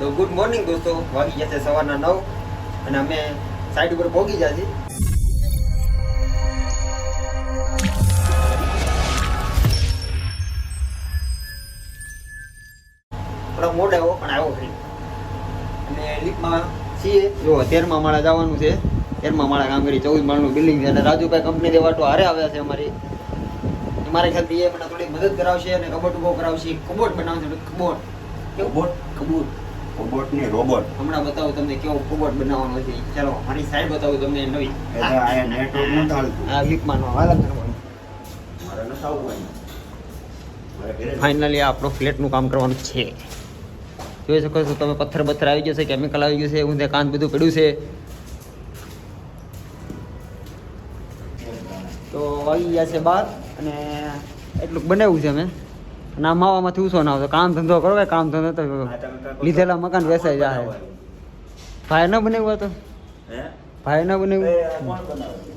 તો good morning દોસ્તો. વાગી છે સવારના નવ અને અમે સાઈડ ઉપર પહોંચી ગયા છીએ. થોડા મોડ પણ આવ્યો ખરી અને લીપમાં છીએ. જો, તેરમા માળા જવાનું છે. તેરમા માળા કામ ચૌદ માળનું બિલ્ડિંગ છે અને રાજુભાઈ કંપની દે વાટો હારે આવ્યા છે અમારી. મારા ખ્યાલથી એ મને થોડી મદદ કરાવશે અને કબોટ ઊભો કરાવશે. કબોટ બનાવશે, કબોટ. રોબોટ કબૂત. રોબોટ ને રોબોટ હમણાં બતાવું તમને કેવો ફોબોટ બનાવવાનો છે. ચાલો મારી સાઈડ બતાવું તમને નવી. એટલે આ નેટવર્ક નથી હાલતું. આ કરવાનું મારે. મારે ઘરે જ. ફાઇનલી આપણો ફ્લેટનું કામ કરવાનું છે. જોઈ શકો છો તમે પથ્થર પથ્થર આવી ગયો છે કેમિકલ આવી ગયું છે ઊંધે કાંત બધું પડ્યું છે. તો આવી ગયા છે બાર અને એટલું બનાવ્યું છે અમે. આ માવામાંથી ઉછો ના આવતો. કામ ધંધો કરો કે કામ ધંધો તો લીધેલા મકાન વેચાઈ જાય. ભાઈ ન બનાવ્યું તો? ભાઈ ન બને બનાવ્યું.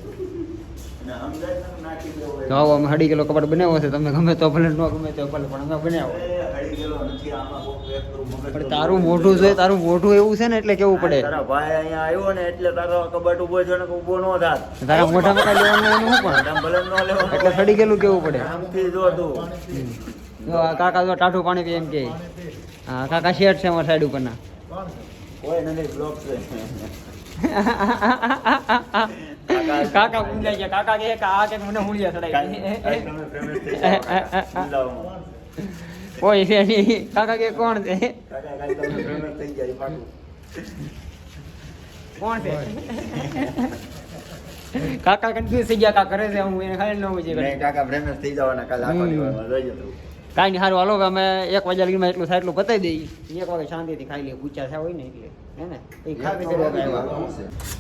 તો આવો અમે અઢી કિલો કબાટ બનાવ્યો છે. તમે ગમે તો ભલે ન ગમે તો ભલે પણ અમે બનાવો એ હળી ગયેલો નથી, આમાં કોક એક કરું મગજ પણ તારું મોઢું જોઈએ તારું મોઢું એવું છે ને એટલે કેવું પડે? તારા ભાઈ અહીંયા આવ્યો ને એટલે તારો કબાટ ઊભો છે ને ઊભો નો થાત. તારા મોઢામાં કાંઈ લેવાનું એનું શું પણ? ભલે નો લેવાનો. એટલે સડી ગયેલું કેવું પડે? આમથી જો તું. જો આ કાકા જો ટાઢું પાણી પી એમ કે. હા કાકા શેઠ છે અમારા સાઈડ ઉપરના. કાકા ગુંજાઈ ગયા કાકા કે આ કે મને હુંડિયા ચડાવી કાંઈ છે નહીં. કાકા કે કોણ છે? કોણ છે? કાકા કન્ફ્યુઝ થઈ ગયા કા કરે છે હું એને ખાલી ન હોય કાકા famous થઈ જવાના કાલ આખો દિવસ દિવસમાં જોઈજો તું. કાંઈ નહીં સારું હાલો કે અમે એક વાગ્યા લગીમાં એટલું થાય એટલું પતાવી દઈએ એક વાગે શાંતિથી ખાઈ લઈએ પૂછ્યા થયા હોય ને એટલે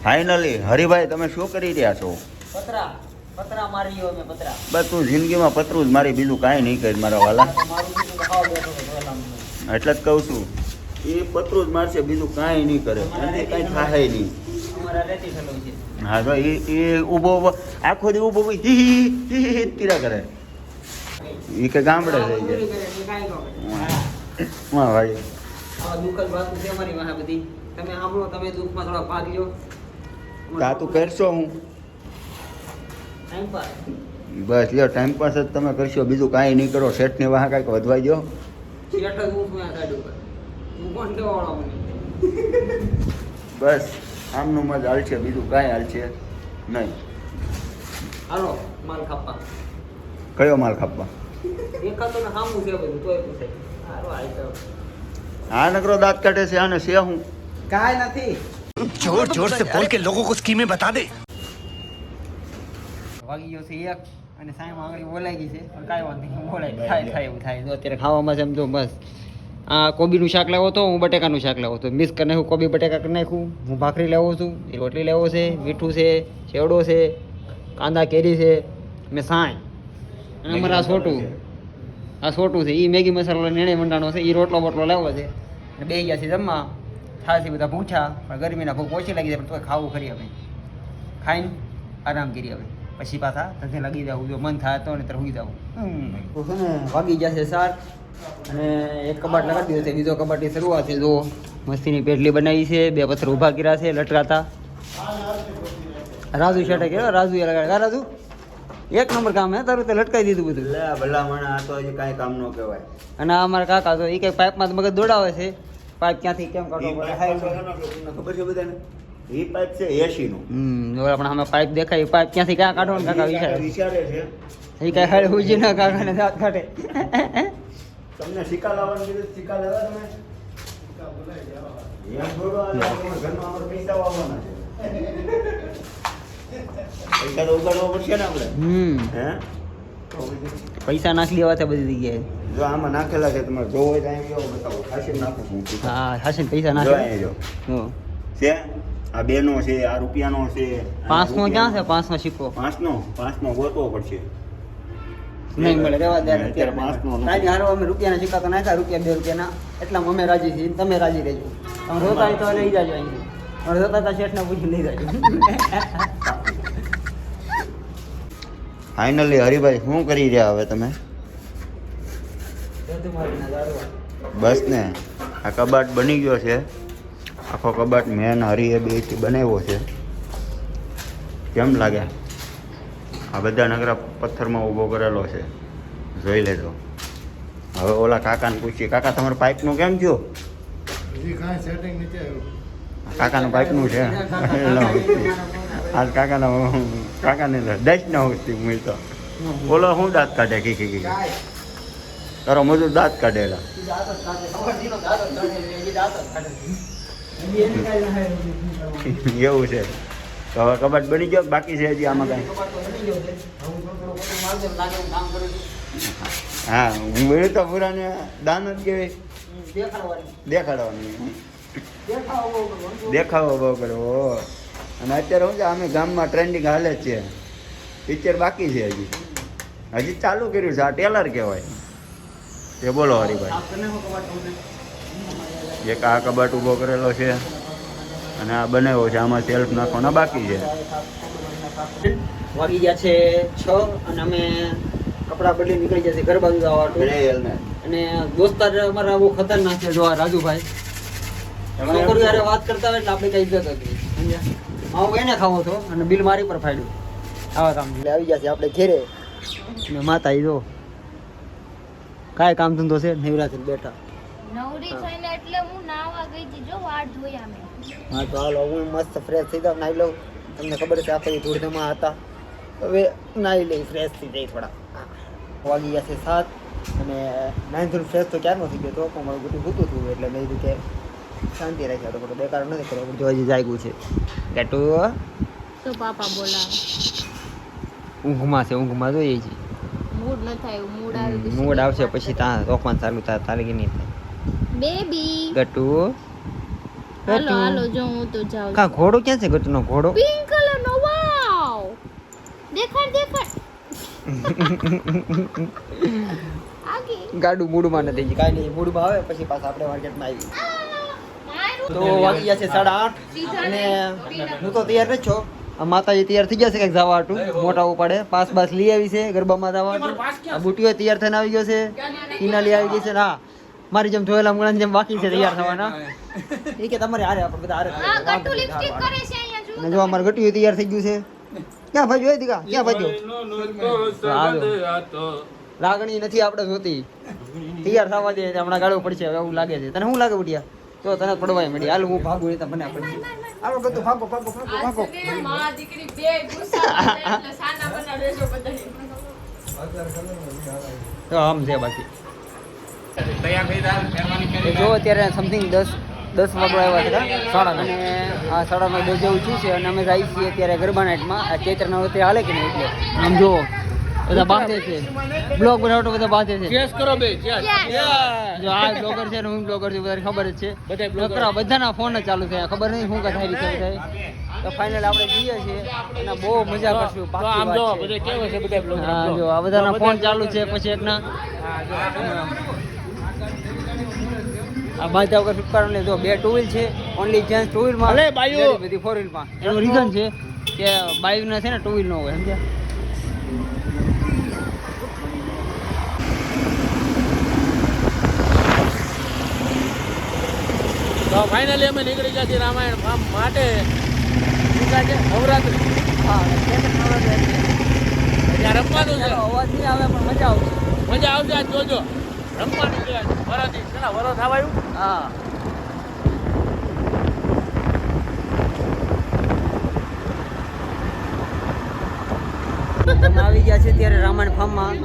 ફાઇનલી હરિભાઈ તમે શું કરી રહ્યા છો પતરા પતરા મારી ગયો મેં પતરા બસ તું જિંદગીમાં પતરું જ મારી બીજું કાંઈ નહીં કરી મારા વાલા. એટલે જ કહું છું એ પતરું જ મારશે બીજું કાંઈ નહીં કરે અને કાંઈ થાય નહીં હા તો એ એ ઊભો આખો દી ઊભો તીરા કરે એ કે ગામડે થઈ જાય. હા. ભાઈ. આ દુકાન છે વાહે બધી તમે સાંભળો તમે દુઃખમાં થોડા ભાગ લ્યો. તા તું કરશો હું. ટાઈમ પાસ બસ લ્યો ટાઈમ પાસ જ તમે કરશો. બીજું કાંઈ નહીં કરો શેઠની વાહ કાંઈક વધવાઈ દો શેઠ જ હું છું આ સાઈડ કોણ કેવા બસ આમનું મજ હાલશે બીજું કાંઈ હાલશે નહીં. હાલો માલ ખાપા કયો માલ ખાપવા દેખાતો ને હા નકરો દાંત કાઢે છે આને છે હું. કાંઈ નથી. જોર જોર સે કે લોગો સ્કીમે બતા દે. વાગી ગયો છે એક અને સાહેબ આંગળી બોલાઈ ગઈ છે. પણ કાંઈ વાંધો નહીં બોલાય. થાય થાય એવું થાય. જો અત્યારે ખાવામાં છે એમ આ કોબીનું શાક લેવો તો હું બટેકાનું શાક લેવો તો. મિક્સ કરી નાખું કોબી બટેકા કરી નાખું. હું ભાખરી લાવો છું એ રોટલી લેવો છે મીઠું છે ચેવડો છે કાંદા કેરી છે મેં સાંઈ. અને અમારા છોટું. આ છોટું છે એ મેગી મસાલો નેણે મંડાણો છે એ રોટલો બોટલો લાવ્યો છે. અને બે ગયા છે જમવા. ખાસી બધા પૂછા પણ ગરમીના ભૂખ ઓછી લાગી જાય, પણ તો ખાવું ખરી હવે. ખાઈને આરામ કરી હવે. પછી પાછા ધંધે લાગી જાવ જો મન થાય તો ને ત્યારે હુઈ જાવ વાગી જશે સાર અને એક કબાટ લગાડી દીધો છે, બીજો કબાટની શરૂઆત છે, જો. મસ્તીની પેટલી બનાવી છે, બે પથ્થર ઊભા કર્યા છે, લટકાતા. રાજુ શેઠે કેવો રાજુ એ લગાડે કા રાજુ? એક નંબર કામ હે તારું તે લટકાઈ દીધું બધું. લે ભલા મને આ તો હજી કાંઈ કામ ન કહેવાય. અને આ મારા કાકા તો એ કંઈ પાઇપમાં મગજ દોડાવે છે. પાઇપ ક્યાંથી કેમ કાઢો. ખબર છે બધાને? ઈ પાઇપ છે એસી નું હમ આપણે અમે પાઇપ દેખાય પાઇપ ક્યાંથી ક્યાં કાઢો ને કાકા વિચારે. વિચારે છે. એ કઈ હાડે ઉજી ના કાકાને દાંત કાઢે. તમને સિક્કા લાવવાનું કીધું સિક્કા લેવા તમે? એમ થોડું હાલે, ઘરમાં આપણે પૈસા આવવાના છે. પૈસા તો ઉગાડવા પડશે ને આપણે. હમ. હે? પૈસા નાખી દેવા છે બધી જગ્યાએ. જો આમાં નાખેલા છે તમારે જોવો હોય તો અહીં કેવો બતાવો. ખાસી નાખું હા હાશે પૈસા નાખે. જો. છે? આ બેનો છે આ રૂપિયાનો છે પાંચનો ક્યાં છે? પાંચનો સિક્કો. પાંચનો? પાંચનો ગોતવો પડશે. નહીં મળે. રેવા દે અત્યારે અત્યારે પાંચનો નથી. હારો અમે રૂપિયાના સિક્કા તો નાખ્યા રૂપિયા બે રૂપિયાના. એટલામાં અમે રાજી છીએ તમે રાજી રહેજો. તમે રોતા તો લઈ જાજો અહીં પણ રોતા હતા શેઠને પૂછી લઈ જાજો. ફાઇનલી હરિભાઈ શું કરી રહ્યા હવે તમે. બસ ને આ કબાટ બની ગયો છે. આખો કબાટ મેન હરીએ બેથી બનાવ્યો છે. કેમ લાગે? આ બધા નગરા પથ્થરમાં ઊભો કરેલો છે. જોઈ લેજો. હવે ઓલા કાકાને પૂછીએ કાકા તમારે પાઇપનું કેમ થયું? કાકાનું પાઇપનું છે? આજ કાકાનો કાકાને દસ ના હોતી હું તો. બોલો શું દાંત કાઢે? કી કી કી તારો મજૂર દાંત કાઢેલા. એવું છે. તો હવે કબાટ બની ગયો? બાકી છે હજી આમાં કાંઈ? હા હું બોલ્યો તો પુરાને દાન જ કેવી દેખાડવાની. દેખાવો બહુ કરવો અને અત્યારે શું છે અમે ગામમાં ટ્રેન્ડિંગ હાલે જ છે. પિક્ચર બાકી છે હજી. હજી ચાલુ કર્યું છે આ ટેલર કહેવાય. એ બોલો હરિભાઈ. એક આ કબાટ ઊભો કરેલો છે અને આ બનાવ્યો છે આમાં સેલ્ફ નાખવાના બાકી છે. વાગી ગયા છે છ અને અમે કપડાં બદલી નીકળી જશે ઘર બાજુ જવા અને દોસ્તાર અમારા બહુ ખતરનાક છે જો આ રાજુભાઈ. છોકરીઓ વાત કરતા હોય એટલે આપણે કઈ ઇજ્જત હતી સમજ્યા? હું એને ખાવો હતો અને બિલ મારી પર ફાડ્યું. આવા કામ એટલે આવી ગયા છે આપણે ઘેરે. ને માતા જો કાંઈ કામ ધંધો છે? નવરાત્રી બેઠા. નવરી થઈને એટલે હું નાવા ગઈ હતી જો વાટ જોયા મેં હા તો હાલો હું મસ્ત ફ્રેશ થઈ જાઉં નાઈ લઉં. તમને ખબર છે આપણે ધૂળધામાં હતા. હવે નાહી લઈ ફ્રેશ થઈ જાય થોડા. વાગી ગયા છે સાત અને ધોરણ ફ્રેશ તો ક્યારનો થઈ ગયો? તો પણ મારું બધું ભૂતું હતું એટલે મેં કીધું કે શાંતિ રાખી તો ખોટું બેકાર નથી કર્યો જો હજી જાગ્યું છે. ગેટુ તો પાપા બોલાવે. ઊંઘમાં છે ઊંઘમાં જોઈએ છે. મૂડ ન થાય મૂડ આવે મૂડ આવશે પછી ત્યાં તોફાન ચાલુ થાય તારે કે નહીં થાય? બેબી. ગટુ? હાલો હાલો જો હું તો જાઉં કા ઘોડો ક્યાં છે ગટુનો ઘોડો? પિંક કલર નો વાવ! દેખાડ દેખાડ. આગે. ગાડું મૂડમાં નથી કાંઈ નહીં મૂડમાં આવે પછી પાછા આપણે માર્કેટમાં આવી તો વાગી ગયા છે સાડા આઠ અને હું તો તૈયાર નથી છો. માતાજી તૈયાર થઈ ગયા છે કંઈક જવા હાટું. મોટા ઉપાડે. પાસ બાસ લઈ આવી છે ગરબામાં જવા હાટું. આ બુટીઓ તૈયાર થઈને આવી ગયો છે. ટીના આવી ગઈ છે. હા. મારી જેમ જોયેલા મુગળાની જેમ બાકી છે તૈયાર થવાના. એ કે તમારે હારે આપણે બધા હારે અને જો અમારે ગટ્યું તૈયાર થઈ ગયું છે. ક્યાં ભાઈ જોઈ દીકા? ક્યાં ભાઈ લાગણી નથી આપણે જોતી. તૈયાર થવા દે હમણાં ગાળવું પડશે હવે એવું લાગે છે. તને શું લાગે બુટિયા? તો તને પડવાય મળી. હાલ હું ભાગું નહીં તો મને પડી હાલો બધું ભાગો ભાગો ભાગો ભાગો. તો આમ છે બાકી. જો અત્યારે સમથિંગ દસ દસ વાગવા આવ્યા હતા સાડા અને આ સાડા નવ દસ જેવું થયું છે અને અમે જઈએ છીએ અત્યારે ગરબા નાઇટમાં આ ચૈત્ર નવરાત્રી હાલે કે નહીં એટલે? આમ જુઓ. બધા બાંધે છે. બ્લોગ બનાવતો બધા બાંધે છે. જો આ બ્લોગર છે ને હું બ્લોગર છું બધાને ખબર જ છે. નકરા બધાના ફોન ચાલુ થયા. ખબર નહીં શું કથા રીતે થાય. તો ફાઇનલ આપણે જઈએ છીએ અને બહુ મજા કરશું. પાક્કી વાત છે. હા જો. આ બધાના ફોન ચાલુ છે પછી એકના આ બાંધા વગર ફિટકારો ને જો બે ટુ વ્હીલ છે ઓનલી જેન્ટ્સ ટુ વ્હીલમાં બધી ફોર વ્હીલમાં. એનું રીઝન છે કે બાઈક ના છે ને ટુ વ્હીલ નો હોય સમજ્યા? ફાઇનલી અમે નીકળી ગયા છીએ રામાયણ ફાર્મ માટે. શું કહે છે? નવરાત્રી. હા ત્યાં રમવાનું છે. અવાજ નહીં આવે પણ મજા આવશે. મજા આવશે આજ જોજો. રમવાનું છે. વરસથી કેટલા વરસ આવાયું હા. અમે આવી ગયા છે ત્યારે રામાયણ ફાર્મમાં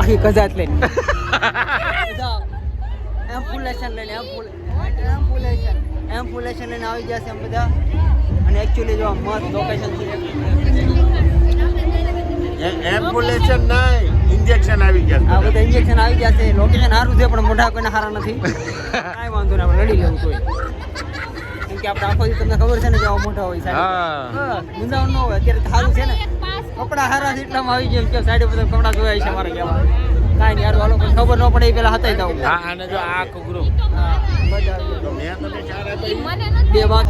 આખી કજાત લઈને. એમ્પુલેશન લઈને એમ્બ્યુલેશન એમ્બ્યુલેશન લઈને આવી ગયા છે એમ બધા. અને એકચ્યુઅલી જો મસ્ત લોકેશન છે. એમ્બ્યુલેશન નહીં ઇન્જેક્શન આવી ગયા આ બધા ઇન્જેક્શન આવી ગયા છે. લોકેશન સારું છે પણ મોઢા કોઈને સારા નથી. કાંઈ વાંધો નહીં આપણે લડી લેવું કોઈ કેમ કે આપણે આખો તમને ખબર છે ને કે આવો મોટા હોય સાહેબ. હા. મુંજાવણ ન હોય અત્યારે સારું છે ને. કપડા સારા છે એટલામાં આવી ગયા સાઈડે બધા કપડા જોયા છે મારા કહેવા કાંઈ નહીં યાર હાલો ખબર ન પડે એ પેલા હતા જવું હા અને જો આ ગ્રુપ મજા આવી ગઈ. મેં તમે ચાર હતા બે બાદ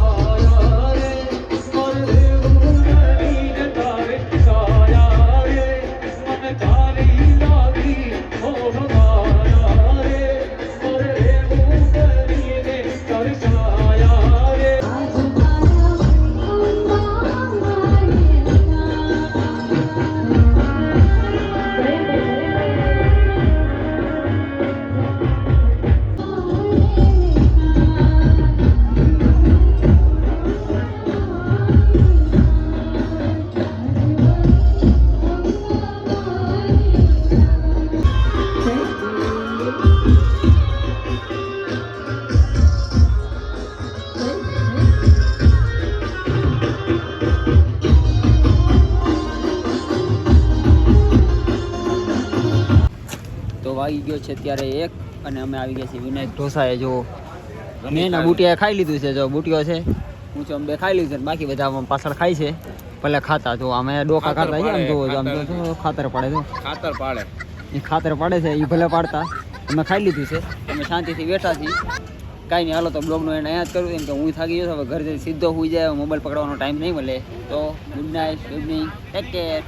વાગી ગયો છે ત્યારે એક અને અમે આવી ગયા છીએ વિનાયક ઢોસાએ. જો મેં બુટિયા ખાઈ લીધું છે જો બુટિયો છે. હું છું બે ખાઈ લીધું છે બાકી બધા પાછળ ખાય છે. ભલે ખાતા તો અમે ડોકા ખાતા છે આમ જોવો આમ જો ખાતર. પાડે છે. ખાતર પાડે. એ ખાતર પાડે છે એ ભલે પાડતા. અમે ખાઈ લીધું છે. અમે શાંતિથી બેઠા છીએ. કાંઈ નહીં, હાલો તો બ્લોગનો એને અહીંયા જ કરું એમ કે હું થાકી ગયો હવે ઘરે જઈને સીધો હોઈ જાય મોબાઈલ પકડવાનો ટાઈમ નહીં મળે. તો good night evening take care